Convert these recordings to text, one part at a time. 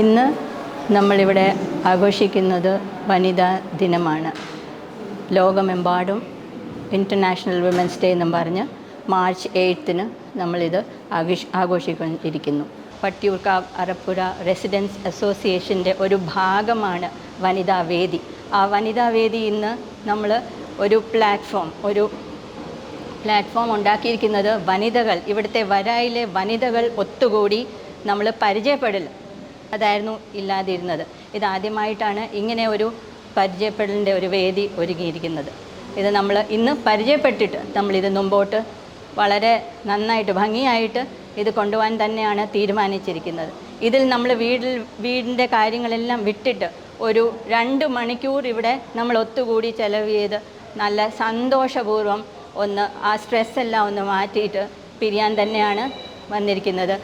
ഇന്ന് നമ്മളിവിടെ ആഘോഷിക്കുന്നത് വനിതാ ദിനമാണ്. ലോകമെമ്പാടും ഇന്റർനാഷണൽ വിമൻസ് ഡേ എന്നും പറഞ്ഞ് മാർച്ച് എയ്ത്തിന് നമ്മളിത് ആഘോഷ ആഘോഷിക്കൊണ്ടിരിക്കുന്നു. പട്ടിയൂർക്കാവ് അറപ്പുഴ റെസിഡൻസ് അസോസിയേഷന്റെ ഒരു ഭാഗമാണ് വനിതാ വേദി. ആ വനിതാ വേദി ഇന്ന് നമ്മൾ ഒരു പ്ലാറ്റ്ഫോം ഒരു പ്ലാറ്റ്ഫോം ഉണ്ടാക്കിയിരിക്കുന്നത് വനിതകൾ. ഇവിടുത്തെ വരായിലെ വനിതകൾ ഒത്തുകൂടി നമ്മൾ പരിചയപ്പെടൽ അതായിരുന്നു ഇല്ലാതിരുന്നത്. ഇതാദ്യമായിട്ടാണ് ഇങ്ങനെ ഒരു പരിചയപ്പെടലിന്റെ ഒരു വേദി ഒരുങ്ങിയിരിക്കുന്നത്. ഇത് നമ്മൾ ഇന്ന് പരിചയപ്പെട്ടിട്ട് നമ്മൾ നമ്മളിത് മുമ്പോട്ട് വളരെ നന്നായിട്ട് ഭംഗിയായിട്ട് ഇത് കൊണ്ടുപോകാൻ തന്നെയാണ് തീരുമാനിച്ചിരിക്കുന്നത്. ഇതിൽ നമ്മൾ വീടിൽ വീടിന്റെ കാര്യങ്ങളെല്ലാം വിട്ടിട്ട് ഒരു രണ്ട് മണിക്കൂർ ഇവിടെ നമ്മൾ ഒത്തുകൂടി ചെലവ് ചെയ്ത് നല്ല സന്തോഷപൂർവം ഒന്ന് ആ സ്ട്രെസ്സെല്ലാം ഒന്ന് മാറ്റിയിട്ട് പിരിയാൻ തന്നെയാണ് വന്നിരിക്കുന്നത്.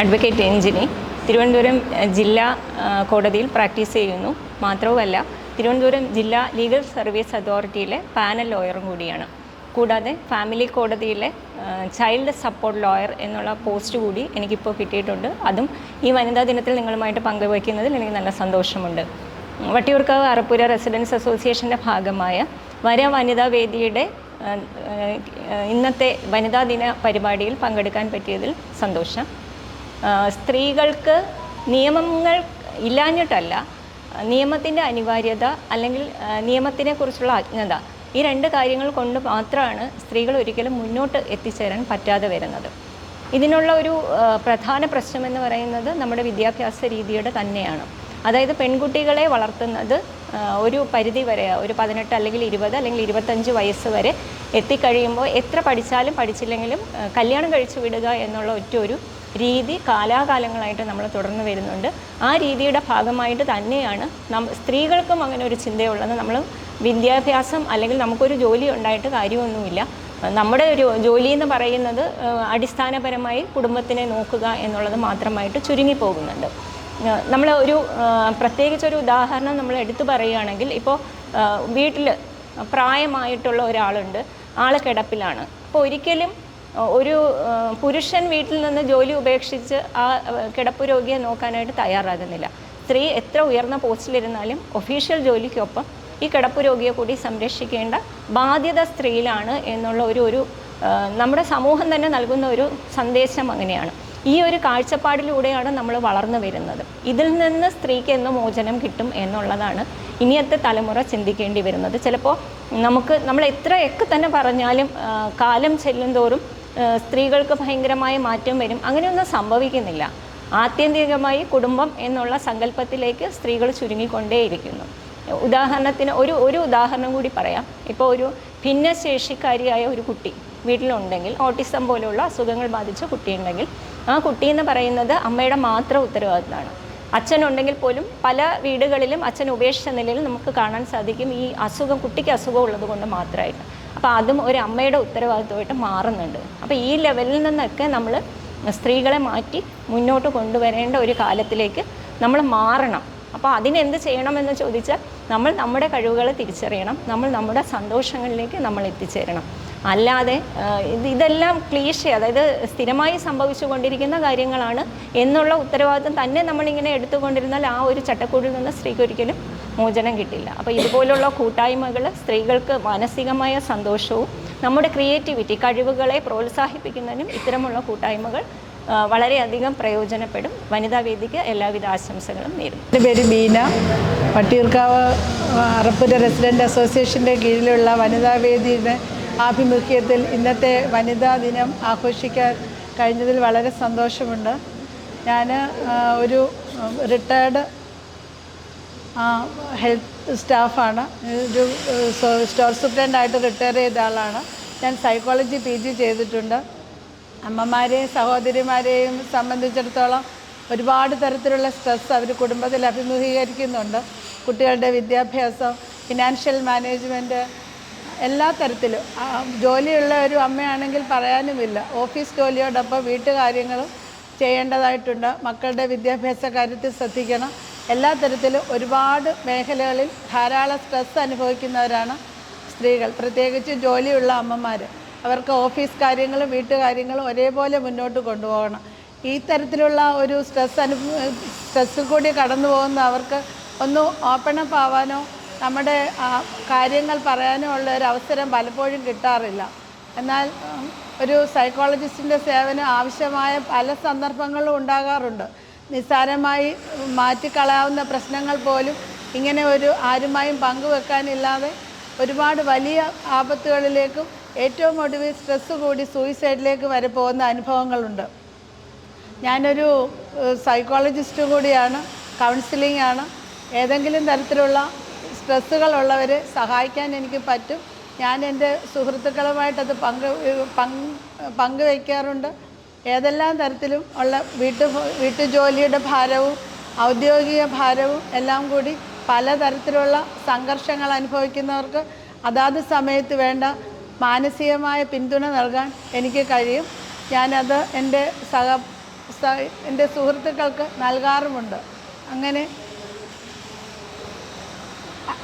അഡ്വക്കേറ്റ് രഞ്ജിനി. തിരുവനന്തപുരം ജില്ലാ കോടതിയിൽ പ്രാക്ടീസ് ചെയ്യുന്നു. മാത്രവുമല്ല തിരുവനന്തപുരം ജില്ലാ ലീഗൽ സർവീസ് അതോറിറ്റിയിലെ പാനൽ ലോയറും കൂടിയാണ്. കൂടാതെ ഫാമിലി കോടതിയിലെ ചൈൽഡ് സപ്പോർട്ട് ലോയർ എന്നുള്ള പോസ്റ്റ് കൂടി എനിക്കിപ്പോൾ കിട്ടിയിട്ടുണ്ട്. അതും ഈ വനിതാ ദിനത്തിൽ നിങ്ങളുമായിട്ട് പങ്കുവയ്ക്കുന്നതിൽ എനിക്ക് നല്ല സന്തോഷമുണ്ട്. വട്ടിയൂർക്കാവ് അറപ്പുര റെസിഡൻസ് അസോസിയേഷന്റെ ഭാഗമായ വര വനിതാ വേദിയുടെ ഇന്നത്തെ വനിതാ ദിന പരിപാടിയിൽ പങ്കെടുക്കാൻ പറ്റിയതിൽ സന്തോഷം. സ്ത്രീകൾക്ക് നിയമങ്ങൾ ഇല്ലാഞ്ഞിട്ടല്ല നിയമത്തിന്റെ അനിവാര്യത അല്ലെങ്കിൽ നിയമത്തിനെ നിയമത്തിനെക്കുറിച്ചുള്ള അജ്ഞത ഈ രണ്ട് കാര്യങ്ങൾ കൊണ്ട് മാത്രമാണ് സ്ത്രീകൾ ഒരിക്കലും മുന്നോട്ട് എത്തിച്ചേരാൻ പറ്റാതെ വരുന്നത്. ഇതിനുള്ള ഒരു പ്രധാന പ്രശ്നമെന്ന് പറയുന്നത് നമ്മുടെ വിദ്യാഭ്യാസ രീതിയുടെ തന്നെയാണ്. അതായത് പെൺകുട്ടികളെ വളർത്തുന്നത് ഒരു പരിധി വരെ ഒരു പതിനെട്ട് അല്ലെങ്കിൽ ഇരുപത് അല്ലെങ്കിൽ ഇരുപത്തഞ്ച് വയസ്സ് വരെ എത്തിക്കഴിയുമ്പോൾ എത്ര പഠിച്ചാലും പഠിച്ചില്ലെങ്കിലും കല്യാണം കഴിച്ചു വിടുക എന്നുള്ള ഒറ്റ ഒരു രീതി കാലാകാലങ്ങളായിട്ട് നമ്മൾ തുടർന്ന് വരുന്നുണ്ട്. ആ രീതിയുടെ ഭാഗമായിട്ട് തന്നെയാണ് നം സ്ത്രീകൾക്കും അങ്ങനെ ഒരു ചിന്തയുള്ളത്. നമ്മൾ വിദ്യാഭ്യാസം അല്ലെങ്കിൽ നമുക്കൊരു ജോലി ഉണ്ടായിട്ട് കാര്യമൊന്നുമില്ല. നമ്മുടെ ഒരു ജോലി എന്ന് പറയുന്നത് അടിസ്ഥാനപരമായി കുടുംബത്തിനെ നോക്കുക എന്നുള്ളത് മാത്രമായിട്ട് ചുരുങ്ങിപ്പോകുന്നുണ്ട്. നമ്മൾ ഒരു പ്രത്യേകിച്ച് പ്രത്യേകിച്ചൊരു ഉദാഹരണം നമ്മൾ എടുത്തു പറയുകയാണെങ്കിൽ ഇപ്പോൾ വീട്ടിൽ പ്രായമായിട്ടുള്ള ഒരാളുണ്ട് ആൾ കിടപ്പിലാണ്. അപ്പോൾ ഒരിക്കലും ഒരു പുരുഷൻ വീട്ടിൽ നിന്ന് ജോലി ഉപേക്ഷിച്ച് ആ, കിടപ്പ് രോഗിയെ നോക്കാനായിട്ട് തയ്യാറാകുന്നില്ല. സ്ത്രീ എത്ര ഉയർന്ന പോസ്റ്റിലിരുന്നാലും ഒഫീഷ്യൽ ജോലിക്കൊപ്പം ഈ കിടപ്പ് രോഗിയെ കൂടി സംരക്ഷിക്കേണ്ട ബാധ്യത സ്ത്രീയിലാണ് എന്നുള്ള ഒരു ഒരു നമ്മുടെ സമൂഹം തന്നെ നൽകുന്ന ഒരു സന്ദേശം അങ്ങനെയാണ്. ഈ ഒരു കാഴ്ചപ്പാടിലൂടെയാണ് നമ്മൾ വളർന്നു വരുന്നത്. ഇതിൽ നിന്ന് സ്ത്രീക്ക് എന്ന് മോചനം കിട്ടും എന്നുള്ളതാണ് ഇനിയത്തെ തലമുറ ചിന്തിക്കേണ്ടി വരുന്നത്. ചിലപ്പോൾ നമുക്ക് നമ്മൾ എത്രയൊക്കെ തന്നെ പറഞ്ഞാലും കാലം ചെല്ലുന്തോറും സ്ത്രീകൾക്ക് ഭയങ്കരമായ മാറ്റം വരും. അങ്ങനെയൊന്നും സംഭവിക്കുന്നില്ല. ആത്യന്തികമായി കുടുംബം എന്നുള്ള സങ്കല്പത്തിലേക്ക് സ്ത്രീകൾ ചുരുങ്ങിക്കൊണ്ടേയിരിക്കുന്നു. ഉദാഹരണത്തിന് ഒരു ഒരു ഉദാഹരണം കൂടി പറയാം. ഇപ്പോൾ ഒരു ഭിന്നശേഷിക്കാരിയായ ഒരു കുട്ടി വീട്ടിലുണ്ടെങ്കിൽ ഓട്ടിസം പോലെയുള്ള അസുഖങ്ങൾ ബാധിച്ച കുട്ടിയുണ്ടെങ്കിൽ ആ കുട്ടി എന്ന് പറയുന്നത് അമ്മയുടെ മാത്രം ഉത്തരവാദിത്തമാണ്. അച്ഛനുണ്ടെങ്കിൽ പോലും പല വീടുകളിലും അച്ഛൻ ഉപേക്ഷിച്ച നിലയിൽ നമുക്ക് കാണാൻ സാധിക്കും ഈ അസുഖം കുട്ടിക്ക് അസുഖം ഉള്ളത് കൊണ്ട് മാത്രമായിട്ട്. അപ്പോൾ അതും ഒരു അമ്മയുടെ ഉത്തരവാദിത്വമായിട്ട് മാറുന്നുണ്ട്. അപ്പോൾ ഈ ലെവലിൽ നിന്നൊക്കെ നമ്മൾ സ്ത്രീകളെ മാറ്റി മുന്നോട്ട് കൊണ്ടുവരേണ്ട ഒരു കാലത്തിലേക്ക് നമ്മൾ മാറണം. അപ്പോൾ അതിനെന്ത് ചെയ്യണമെന്ന് ചോദിച്ചാൽ നമ്മൾ നമ്മുടെ കഴിവുകളെ തിരിച്ചറിയണം. നമ്മൾ നമ്മുടെ സന്തോഷങ്ങളിലേക്ക് നമ്മൾ എത്തിച്ചേരണം. അല്ലാതെ ഇത് ഇതെല്ലാം ക്ലീശ അതായത് സ്ഥിരമായി സംഭവിച്ചു കൊണ്ടിരിക്കുന്ന കാര്യങ്ങളാണ് എന്നുള്ള ഉത്തരവാദിത്വം തന്നെ നമ്മളിങ്ങനെ എടുത്തുകൊണ്ടിരുന്നാൽ ആ ഒരു ചട്ടക്കൂടിൽ നിന്ന് സ്ത്രീക്ക് ഒരിക്കലും മോചനം കിട്ടില്ല. അപ്പോൾ ഇതുപോലുള്ള കൂട്ടായ്മകൾ സ്ത്രീകൾക്ക് മാനസികമായ സന്തോഷവും നമ്മുടെ ക്രിയേറ്റിവിറ്റി കഴിവുകളെ പ്രോത്സാഹിപ്പിക്കുന്നതിനും ഇത്തരമുള്ള കൂട്ടായ്മകൾ വളരെയധികം പ്രയോജനപ്പെടും. വനിതാ വേദിക്ക് എല്ലാവിധ ആശംസകളും നേരുന്നു. എന്റെ പേര് ബീന. വട്ടിയൂർക്കാവ് അറപ്പുര റെസിഡന്റ് അസോസിയേഷന്റെ കീഴിലുള്ള വനിതാ വേദിയുടെ ആഭിമുഖ്യത്തിൽ ഇന്നത്തെ വനിതാ ദിനം ആഘോഷിക്കാൻ കഴിഞ്ഞതിൽ വളരെ സന്തോഷമുണ്ട്. ഞാൻ ഒരു റിട്ടയർഡ് ഹെൽത്ത് സ്റ്റാഫാണ് ഒരു സ്റ്റോർ സൂപ്രണ്ടായിട്ട് റിട്ടയർ ചെയ്ത ആളാണ്. ഞാൻ സൈക്കോളജി പി ജി ചെയ്തിട്ടുണ്ട്. അമ്മമാരെയും സഹോദരിമാരെയും സംബന്ധിച്ചിടത്തോളം ഒരുപാട് തരത്തിലുള്ള സ്ട്രെസ് അവർ കുടുംബത്തിൽ അഭിമുഖീകരിക്കുന്നുണ്ട്. കുട്ടികളുടെ വിദ്യാഭ്യാസം ഫിനാൻഷ്യൽ മാനേജ്മെന്റ് എല്ലാ തരത്തിലും. ജോലിയുള്ള ഒരു അമ്മയാണെങ്കിൽ പറയാനുമില്ല. ഓഫീസ് ജോലിയോടൊപ്പം വീട്ടുകാര്യങ്ങളും ചെയ്യേണ്ടതായിട്ടുണ്ട്. മക്കളുടെ വിദ്യാഭ്യാസ കാര്യത്തിൽ ശ്രദ്ധിക്കണം. എല്ലാ തരത്തിലും ഒരുപാട് മേഖലകളിൽ ധാരാളം സ്ട്രെസ് അനുഭവിക്കുന്നവരാണ് സ്ത്രീകൾ. പ്രത്യേകിച്ച് ജോലിയുള്ള അമ്മമാർ അവർക്ക് ഓഫീസ് കാര്യങ്ങളും വീട്ടുകാര്യങ്ങളും ഒരേപോലെ മുന്നോട്ട് കൊണ്ടുപോകണം. ഈ തരത്തിലുള്ള ഒരു സ്ട്രെസ് അനുഭവ സ്ട്രെസ്സിൽ കൂടി കടന്നു പോകുന്ന അവർക്ക് ഒന്ന് ഓപ്പൺ അപ്പ് ആവാനോ നമ്മുടെ കാര്യങ്ങൾ പറയാനുമുള്ള ഒരു അവസരം പലപ്പോഴും കിട്ടാറില്ല. എന്നാൽ ഒരു സൈക്കോളജിസ്റ്റിന്റെ സേവനം ആവശ്യമായ പല സന്ദർഭങ്ങളും ഉണ്ടാകാറുണ്ട്. നിസ്സാരമായി മാറ്റിക്കളയാവുന്ന പ്രശ്നങ്ങൾ പോലും ഇങ്ങനെ ഒരു ആരുമായും പങ്കുവെക്കാനില്ലാതെ ഒരുപാട് വലിയ ആപത്തുകളിലേക്കും ഏറ്റവും ഒടുവിൽ സ്ട്രെസ്സ് കൂടി സൂയിസൈഡിലേക്ക് വരെ പോകുന്ന അനുഭവങ്ങളുണ്ട്. ഞാനൊരു സൈക്കോളജിസ്റ്റ് കൂടിയാണ് കൗൺസിലിംഗ് ആണ്. ഏതെങ്കിലും തരത്തിലുള്ള സ്ട്രെസ്സുകളുള്ളവരെ സഹായിക്കാൻ എനിക്ക് പറ്റും. ഞാൻ എന്റെ സുഹൃത്തുക്കളുമായിട്ടത് പങ്ക് പങ്ക് പങ്കുവയ്ക്കാറുണ്ട്. ഏതെല്ലാം തരത്തിലും ഉള്ള വീട്ടു വീട്ടുജോലിയുടെ ഭാരവും ഔദ്യോഗിക ഭാരവും എല്ലാം കൂടി പലതരത്തിലുള്ള സംഘർഷങ്ങൾ അനുഭവിക്കുന്നവർക്ക് അതാത് സമയത്ത് വേണ്ട മാനസികമായ പിന്തുണ നൽകാൻ എനിക്ക് കഴിയും. ഞാനത് എന്റെ സഹ എന്റെ സുഹൃത്തുക്കൾക്ക് നൽകാറുമുണ്ട്. അങ്ങനെ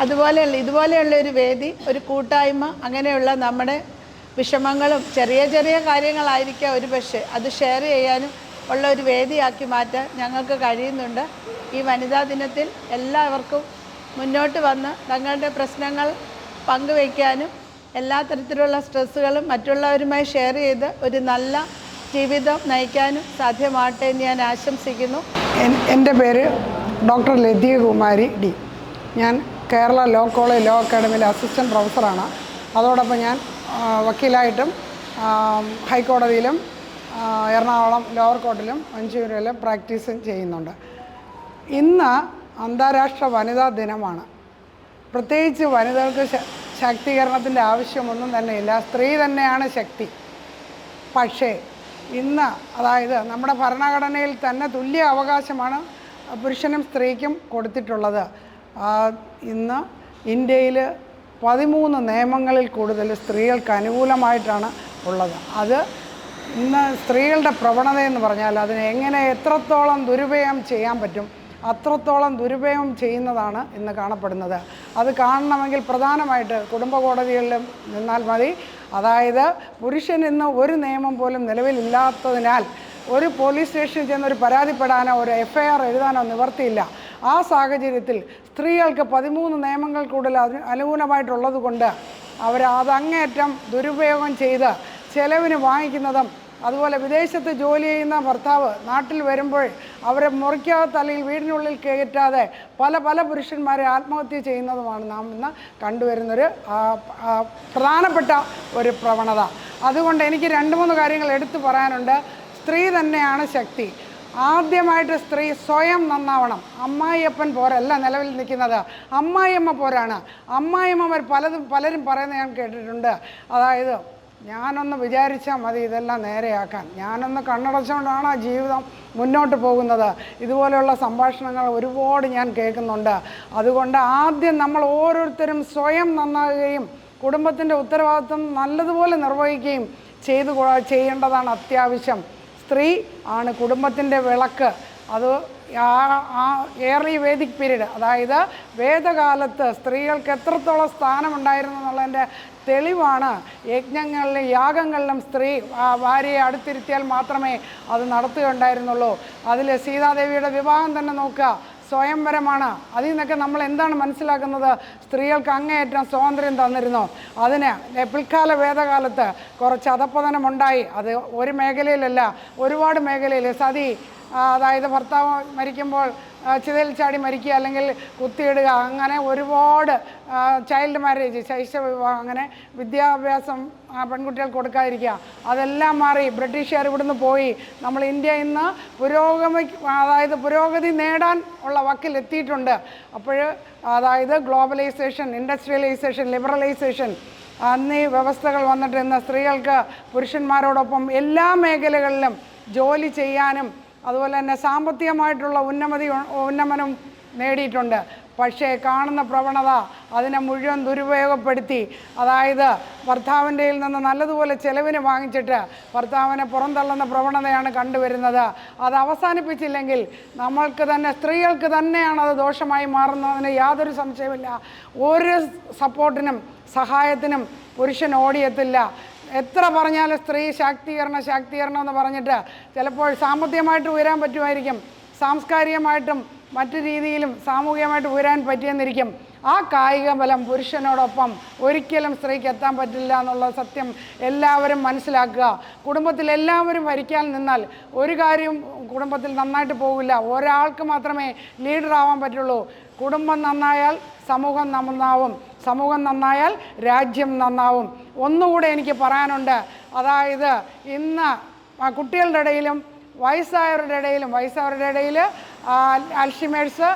അതുപോലെയുള്ള ഇതുപോലെയുള്ള ഒരു വേദി ഒരു കൂട്ടായ്മ അങ്ങനെയുള്ള നമ്മുടെ വിഷമങ്ങളും ചെറിയ ചെറിയ കാര്യങ്ങളായിരിക്കാം ഒരു പക്ഷേ. അത് ഷെയർ ചെയ്യാനും ഉള്ള ഒരു വേദിയാക്കി മാറ്റാൻ ഞങ്ങൾക്ക് കഴിയുന്നുണ്ട്. ഈ വനിതാ ദിനത്തിൽ എല്ലാവർക്കും മുന്നോട്ട് വന്ന് തങ്ങളുടെ പ്രശ്നങ്ങൾ പങ്കുവയ്ക്കാനും എല്ലാ തരത്തിലുള്ള സ്ട്രെസ്സുകളും മറ്റുള്ളവരുമായി ഷെയർ ചെയ്ത് ഒരു നല്ല ജീവിതം നയിക്കാനും സാധ്യമാകട്ടെ എന്ന് ഞാൻ ആശംസിക്കുന്നു. എന്റെ പേര് ഡോക്ടർ ലതികകുമാരി ഡി. ഞാൻ കേരള ലോ കോളേജ് ലോ അക്കാഡമിയിലെ അസിസ്റ്റന്റ് പ്രൊഫസറാണ്. അതോടൊപ്പം ഞാൻ വക്കീലായിട്ടും ഹൈക്കോടതിയിലും എറണാകുളം ലോവർ കോർട്ടിലും മഞ്ചൂരിലും പ്രാക്ടീസും ചെയ്യുന്നുണ്ട്. ഇന്ന് അന്താരാഷ്ട്ര വനിതാ ദിനമാണ്. പ്രത്യേകിച്ച് വനിതകൾക്ക് ശാക്തീകരണത്തിന്റെ ആവശ്യമൊന്നും തന്നെയില്ല. സ്ത്രീ തന്നെയാണ് ശക്തി. പക്ഷേ ഇന്ന് അതായത് നമ്മുടെ ഭരണഘടനയിൽ തന്നെ തുല്യ അവകാശമാണ് പുരുഷനും സ്ത്രീക്കും കൊടുത്തിട്ടുള്ളത്. ഇന്ന് ഇന്ത്യയിൽ പതിമൂന്ന് നിയമങ്ങളിൽ കൂടുതൽ സ്ത്രീകൾക്ക് അനുകൂലമായിട്ടാണ് ഉള്ളത്. അത് ഇന്ന് സ്ത്രീകളുടെ പ്രവണത എന്ന് പറഞ്ഞാൽ അതിനെ എങ്ങനെ എത്രത്തോളം ദുരുപയോഗം ചെയ്യാൻ പറ്റും അത്രത്തോളം ദുരുപയോഗം ചെയ്യുന്നതാണ് ഇന്ന് കാണപ്പെടുന്നത്. അത് കാണണമെങ്കിൽ പ്രധാനമായിട്ട് കുടുംബ കോടതികളിൽ നിന്നാൽ മതി. അതായത് പുരുഷൻ ഇന്ന് ഒരു നിയമം പോലും നിലവിലില്ലാത്തതിനാൽ ഒരു പോലീസ് സ്റ്റേഷനിൽ ചെന്ന് ഒരു പരാതിപ്പെടാനോ ഒരു എഫ് ഐ ആർ എഴുതാനോ നിവർത്തിയില്ല. ആ സാഹചര്യത്തിൽ സ്ത്രീകൾക്ക് പതിമൂന്ന് നിയമങ്ങൾ കൂടുതൽ അതിന് അനുകൂലമായിട്ടുള്ളത് കൊണ്ട് അവർ അതങ്ങേറ്റം ദുരുപയോഗം ചെയ്ത് ചെലവിന് വാങ്ങിക്കുന്നതും അതുപോലെ വിദേശത്ത് ജോലി ചെയ്യുന്ന ഭർത്താവ് നാട്ടിൽ വരുമ്പോൾ അവരെ മുറിക്കകത്ത് അല്ലെങ്കിൽ വീടിനുള്ളിൽ കയറ്റാതെ പല പല പുരുഷന്മാരെ ആത്മഹത്യ ചെയ്യുന്നതുമാണ് നാം ഇന്ന് കണ്ടുവരുന്നൊരു പ്രധാനപ്പെട്ട ഒരു പ്രവണത. അതുകൊണ്ട് എനിക്ക് രണ്ട് മൂന്ന് കാര്യങ്ങൾ എടുത്തു പറയാനുണ്ട്. സ്ത്രീ തന്നെയാണ് ശക്തി. ആദ്യമായിട്ട് സ്ത്രീ സ്വയം നന്നാവണം. അമ്മായിയപ്പൻ പോരല്ല നിലവിൽ നിൽക്കുന്നത്. അമ്മായിയമ്മ പോരാണ്. അമ്മായിയമ്മമാർ പലതും പലരും പറയുന്നത് ഞാൻ കേട്ടിട്ടുണ്ട്. അതായത് ഞാനൊന്ന് വിചാരിച്ചാൽ മതി ഇതെല്ലാം നേരെയാക്കാൻ. ഞാനൊന്ന് കണ്ണടച്ചുകൊണ്ടാണ് ആ ജീവിതം മുന്നോട്ട് പോകുന്നത്. ഇതുപോലെയുള്ള സംഭാഷണങ്ങൾ ഒരുപാട് ഞാൻ കേൾക്കുന്നുണ്ട്. അതുകൊണ്ട് ആദ്യം നമ്മൾ ഓരോരുത്തരും സ്വയം നന്നാകുകയും കുടുംബത്തിന്റെ ഉത്തരവാദിത്വം നല്ലതുപോലെ നിർവഹിക്കുകയും ചെയ്തു ചെയ്യേണ്ടതാണ് അത്യാവശ്യം. സ്ത്രീ ആണ് കുടുംബത്തിന്റെ വിളക്ക്. അത് ആ- ആ ഏർലി വേദിക് പീരീഡ്. അതായത് വേദകാലത്ത് സ്ത്രീകൾക്ക് എത്രത്തോളം സ്ഥാനമുണ്ടായിരുന്നു എന്നുള്ളതിന്റെ തെളിവാണ് യജ്ഞങ്ങളിലും യാഗങ്ങളിലും സ്ത്രീ ഭാര്യയെ അടുത്തിരുത്തിയാൽ മാത്രമേ അത് നടത്തുകയുണ്ടായിരുന്നുള്ളൂ. അതിൽ സീതാദേവിയുടെ വിവാഹം തന്നെ നോക്കുക. സ്വയംവരമാണ്. അതിൽ നിന്നൊക്കെ നമ്മൾ എന്താണ് മനസ്സിലാക്കുന്നത്? സ്ത്രീകൾക്ക് അങ്ങേയറ്റം സ്വാതന്ത്ര്യം തന്നിരുന്നു. അതിന് പിൽക്കാല വേദകാലത്ത് കുറച്ച് അധപ്പതനമുണ്ടായി അത് ഒരു മേഖലയിലല്ല ഒരുപാട് മേഖലയിൽ സതി അതായത് ഭർത്താവ് മരിക്കുമ്പോൾ ചിതയിൽ ചാടി മരിക്കുക അല്ലെങ്കിൽ കുത്തിയിടുക അങ്ങനെ ഒരുപാട് ചൈൽഡ് മാരേജ് ശൈശവ വിവാഹം അങ്ങനെ വിദ്യാഭ്യാസം പെൺകുട്ടികൾ കൊടുക്കാതിരിക്കുക. അതെല്ലാം മാറി ബ്രിട്ടീഷുകാർ ഇവിടുന്ന് പോയി. നമ്മൾ ഇന്ത്യ ഇന്ന് പുരോഗമി അതായത് പുരോഗതി നേടാൻ ഉള്ള വക്കിൽ എത്തിയിട്ടുണ്ട്. അപ്പോൾ അതായത് ഗ്ലോബലൈസേഷൻ ഇൻഡസ്ട്രിയലൈസേഷൻ ലിബറലൈസേഷൻ എന്നീ വ്യവസ്ഥകൾ വന്നിട്ട് ഇന്ന് സ്ത്രീകൾക്ക് പുരുഷന്മാരോടൊപ്പം എല്ലാ മേഖലകളിലും ജോലി ചെയ്യാനും അതുപോലെ തന്നെ സാമ്പത്തികമായിട്ടുള്ള ഉന്നമതി ഉന്നമനം നേടിയിട്ടുണ്ട്. പക്ഷേ കാണുന്ന പ്രവണത അതിനെ മുഴുവൻ ദുരുപയോഗപ്പെടുത്തി. അതായത് ഭർത്താവിന്റെ നിന്ന് നല്ലതുപോലെ ചെലവിന് വാങ്ങിച്ചിട്ട് ഭർത്താവിനെ പുറന്തള്ളുന്ന പ്രവണതയാണ് കണ്ടുവരുന്നത്. അത് അവസാനിപ്പിച്ചില്ലെങ്കിൽ നമ്മൾക്ക് തന്നെ സ്ത്രീകൾക്ക് തന്നെയാണ് അത് ദോഷമായി മാറുന്നതിന് യാതൊരു സംശയമില്ല ഒരു സപ്പോർട്ടിനും സഹായത്തിനും പുരുഷൻ ഓടിയെത്തില്ല. എത്ര പറഞ്ഞാലും സ്ത്രീ ശാക്തീകരണം ശാക്തീകരണം എന്ന് പറഞ്ഞിട്ട് ചിലപ്പോൾ സാമ്പത്തികമായിട്ട് ഉയരാൻ പറ്റുമായിരിക്കും. സാംസ്കാരികമായിട്ടും മറ്റു രീതിയിലും സാമൂഹികമായിട്ട് ഉയരാൻ പറ്റിയെന്നിരിക്കും. ആ കായിക ബലം പുരുഷനോടൊപ്പം ഒരിക്കലും സ്ത്രീക്ക് എത്താൻ പറ്റില്ല എന്നുള്ള സത്യം എല്ലാവരും മനസ്സിലാക്കുക. കുടുംബത്തിൽ എല്ലാവരും ഭരിക്കാൻ നിന്നാൽ ഒരു കാര്യവും കുടുംബത്തിൽ നന്നായിട്ട് പോകില്ല ഒരാൾക്ക് മാത്രമേ ലീഡറാവാൻ പറ്റുള്ളൂ. കുടുംബം നന്നായാൽ സമൂഹം നന്നാവും. സമൂഹം നന്നായാൽ രാജ്യം നന്നാവും. ഒന്നുകൂടെ എനിക്ക് പറയാനുണ്ട്. അതായത് ഇന്ന് കുട്ടികളുടെ ഇടയിലും വയസ്സായവരുടെ ഇടയിലും വയസ്സായവരുടെ ഇടയിൽ അൽഷിമേഴ്സ്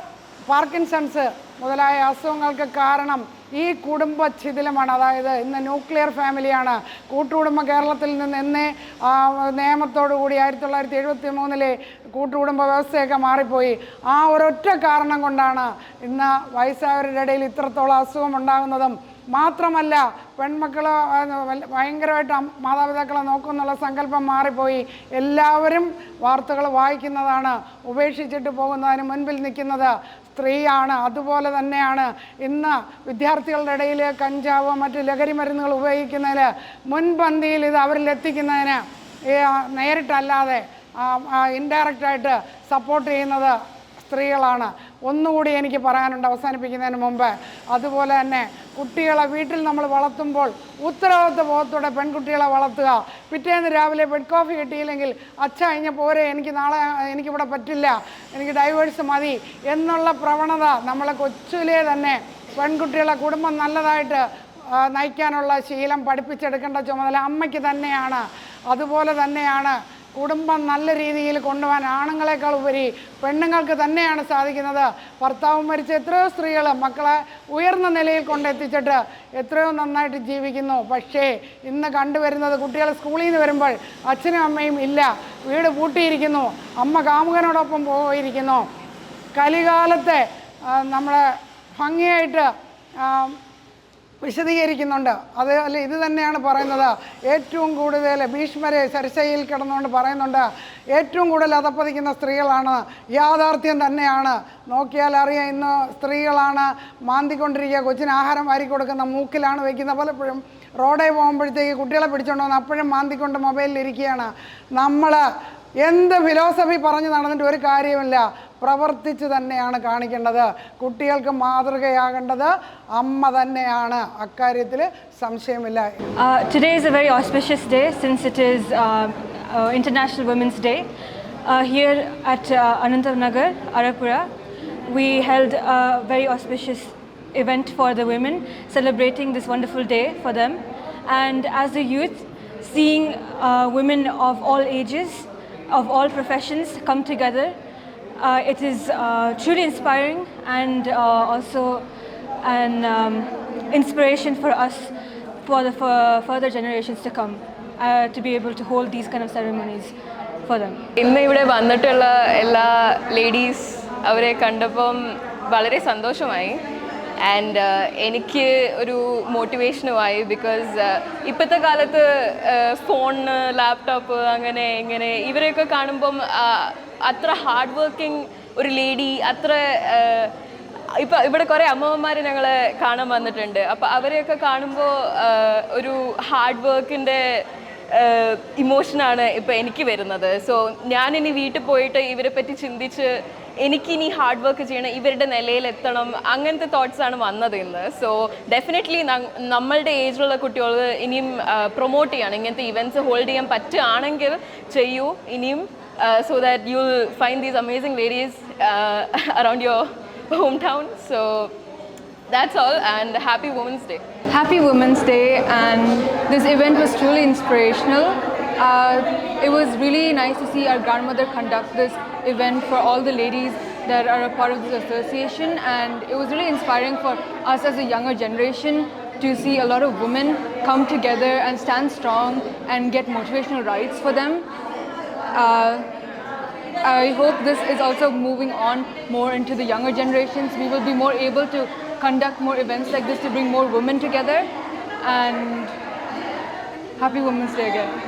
പാർക്കിൻസൺസ് മുതലായ അസുഖങ്ങൾക്ക് കാരണം ഈ കുടുംബ ശിഥിലമാണ് അതായത് ഇന്ന് ന്യൂക്ലിയർ ഫാമിലിയാണ്. കൂട്ടുകുടുംബ കേരളത്തിൽ നിന്ന് എന്നേ ആ, നിയമത്തോടു കൂടി ആയിരത്തി തൊള്ളായിരത്തി എഴുപത്തി മൂന്നിലെ കൂട്ടുകുടുംബ വ്യവസ്ഥയൊക്കെ മാറിപ്പോയി. ആ ഒരൊറ്റ കാരണം കൊണ്ടാണ് ഇന്ന് വയസ്സായവരുടെ ഇടയിൽ ഇത്രത്തോളം അസുഖം ഉണ്ടാകുന്നതും. മാത്രമല്ല പെൺമക്കൾ ഭയങ്കരമായിട്ട് മാതാപിതാക്കളെ നോക്കുമെന്നുള്ള സങ്കല്പം മാറിപ്പോയി. എല്ലാവരും വാർത്തകൾ വായിക്കുന്നതാണ് ഉപേക്ഷിച്ചിട്ട് പോകുന്നതിന് മുൻപിൽ നിൽക്കുന്നത്. സ്ത്രീയാണ് അതുപോലെ തന്നെയാണ് ഇന്ന് വിദ്യാർത്ഥികളുടെ ഇടയിൽ കഞ്ചാവ് മറ്റ് ലഹരി മരുന്നുകൾ ഉപയോഗിക്കുന്നതിൽ മുൻപന്തിയിൽ ഇത് അവരിൽ എത്തിക്കുന്നതിന് നേരിട്ടല്ലാതെ ഇൻഡയറക്റ്റായിട്ട് സപ്പോർട്ട് ചെയ്യുന്നത് സ്ത്രീകളാണ്. ഒന്നുകൂടി എനിക്ക് പറയാനുണ്ട്. അവസാനിപ്പിക്കുന്നതിന് മുമ്പ് അതുപോലെ തന്നെ കുട്ടികളെ വീട്ടിൽ നമ്മൾ വളർത്തുമ്പോൾ ഉത്തരവാദിത്വ ബോധത്തോടെ പെൺകുട്ടികളെ വളർത്തുക. പിറ്റേന്ന് രാവിലെ ബെഡ് കോഫി കിട്ടിയില്ലെങ്കിൽ അച്ഛ കഴിഞ്ഞ പോരെ എനിക്ക് നാളെ എനിക്കിവിടെ പറ്റില്ല എനിക്ക് ഡൈവേഴ്സ് മതി എന്നുള്ള പ്രവണത നമ്മളെ കൊച്ചിലെ തന്നെ പെൺകുട്ടികളെ കുടുംബം നല്ലതായിട്ട് നയിക്കാനുള്ള ശീലം പഠിപ്പിച്ചെടുക്കേണ്ട ചുമതല അമ്മയ്ക്ക് തന്നെയാണ്. അതുപോലെ തന്നെയാണ് കുടുംബം നല്ല രീതിയിൽ കൊണ്ടുപോകാൻ ആണുങ്ങളെക്കാൾ ഉപരി പെണ്ണുങ്ങൾക്ക് തന്നെയാണ് സാധിക്കുന്നത്. ഭർത്താവ് മരിച്ച എത്രയോ സ്ത്രീകൾ മക്കളെ ഉയർന്ന നിലയിൽ കൊണ്ടെത്തിച്ചിട്ട് എത്രയോ നന്നായിട്ട് ജീവിക്കുന്നു. പക്ഷേ ഇന്ന് കണ്ടുവരുന്നത് കുട്ടികൾ സ്കൂളിൽ നിന്ന് വരുമ്പോൾ അച്ഛനും അമ്മയും ഇല്ല. വീട് പൂട്ടിയിരിക്കുന്നു. അമ്മ കാമുകനോടൊപ്പം പോയിരിക്കുന്നു. കലികാലത്തെ നമ്മളെ ഭംഗിയായിട്ട് വിശദീകരിക്കുന്നുണ്ട്. അത് അല്ല ഇത് തന്നെയാണ് പറയുന്നത്. ഏറ്റവും കൂടുതൽ ഭീഷ്മരെ സരസയിൽ കിടന്നുകൊണ്ട് പറയുന്നുണ്ട്. ഏറ്റവും കൂടുതൽ അതപ്പതിക്കുന്ന സ്ത്രീകളാണ്. യാഥാർത്ഥ്യം തന്നെയാണ്. നോക്കിയാൽ അറിയാം ഇന്ന് സ്ത്രീകളാണ് മാന്തിക്കൊണ്ടിരിക്കുക. കൊച്ചിന് ആഹാരം വാരി കൊടുക്കുന്ന മൂക്കിലാണ് വയ്ക്കുന്നത് പലപ്പോഴും റോഡിൽ പോകുമ്പോഴത്തേക്ക് കുട്ടികളെ പിടിച്ചോണ്ട് വന്ന് അപ്പോഴും മാന്തിക്കൊണ്ട് മൊബൈലിൽ ഇരിക്കുകയാണ്. നമ്മൾ എന്ത് ഫിലോസഫി പറഞ്ഞു നടന്നിട്ട് ഒരു കാര്യമില്ല പ്രവർത്തിച്ച് തന്നെയാണ് കാണിക്കേണ്ടത് കുട്ടികൾക്ക് മാതൃകയാകേണ്ടത് അമ്മ തന്നെയാണ് അക്കാര്യത്തിൽ സംശയമില്ല Uh, today is a very auspicious day since it is uh, uh, International Women's Day. Uh, here at uh, Anantanagar, Arapura, we held a very auspicious event for the women, celebrating this wonderful day for them. And as a youth, seeing uh, women of all ages, of all professions come together, uh, it is uh, truly inspiring and uh, also an um, inspiration for us for the for further generations to come uh, to be able to hold these kind of ceremonies for them. ഇന്ന് ഇവിടെ വന്നിട്ടുള്ള എല്ലാ ladies അവരെ കണ്ടപ്പം വളരെ സന്തോഷമായി and എനിക്ക് ഒരു മോട്ടിവേഷനുമായി ബിക്കോസ് ഇപ്പോഴത്തെ കാലത്ത് ഫോൺ ലാപ്ടോപ്പ് അങ്ങനെ ഇങ്ങനെ ഇവരെയൊക്കെ കാണുമ്പം അത്ര ഹാർഡ് വർക്കിംഗ് ഒരു ലേഡി അത്ര ഇപ്പൊ ഇവിടെ കുറെ അമ്മമാർ ഞങ്ങൾ കാണാൻ വന്നിട്ടുണ്ട്. അപ്പൊ അവരെയൊക്കെ കാണുമ്പോൾ ഒരു ഹാർഡ് വർക്കിന്റെ ഇമോഷനാണ് ഇപ്പൊ എനിക്ക് വരുന്നത്. സോ ഞാൻ ഇനി വീട്ടിൽ പോയിട്ട് ഇവരെ പറ്റി ചിന്തിച്ച് എനിക്കിനി ഹാർഡ് വർക്ക് ചെയ്യണം ഇവരുടെ നിലയിൽ എത്തണം അങ്ങനത്തെ തോട്ട്സ് ആണ് വന്നത് ഇന്ന്. സോ ഡെഫിനറ്റ്ലി നമ്മളുടെ ഏജിലുള്ള കുട്ടികൾ ഇനിയും പ്രൊമോട്ട് ചെയ്യണം. ഇങ്ങനത്തെ ഇവന്റ്സ് ഹോൾഡ് ചെയ്യാൻ പറ്റുകയാണെങ്കിൽ ചെയ്യൂ. ഇനിയും Uh, so that you'll find these amazing ladies uh, around your hometown. So that's all and happy Women's Day. Happy Women's Day and this event was truly inspirational. Uh, it was really nice to see our grandmother conduct this event for all the ladies that are a part of this association and it was really inspiring for us as a younger generation to see a lot of women come together and stand strong and get motivational rights for them uh, I hope this is also moving on more into the younger generations. We will be more able to conduct more events like this to bring more women together. And happy Women's Day again.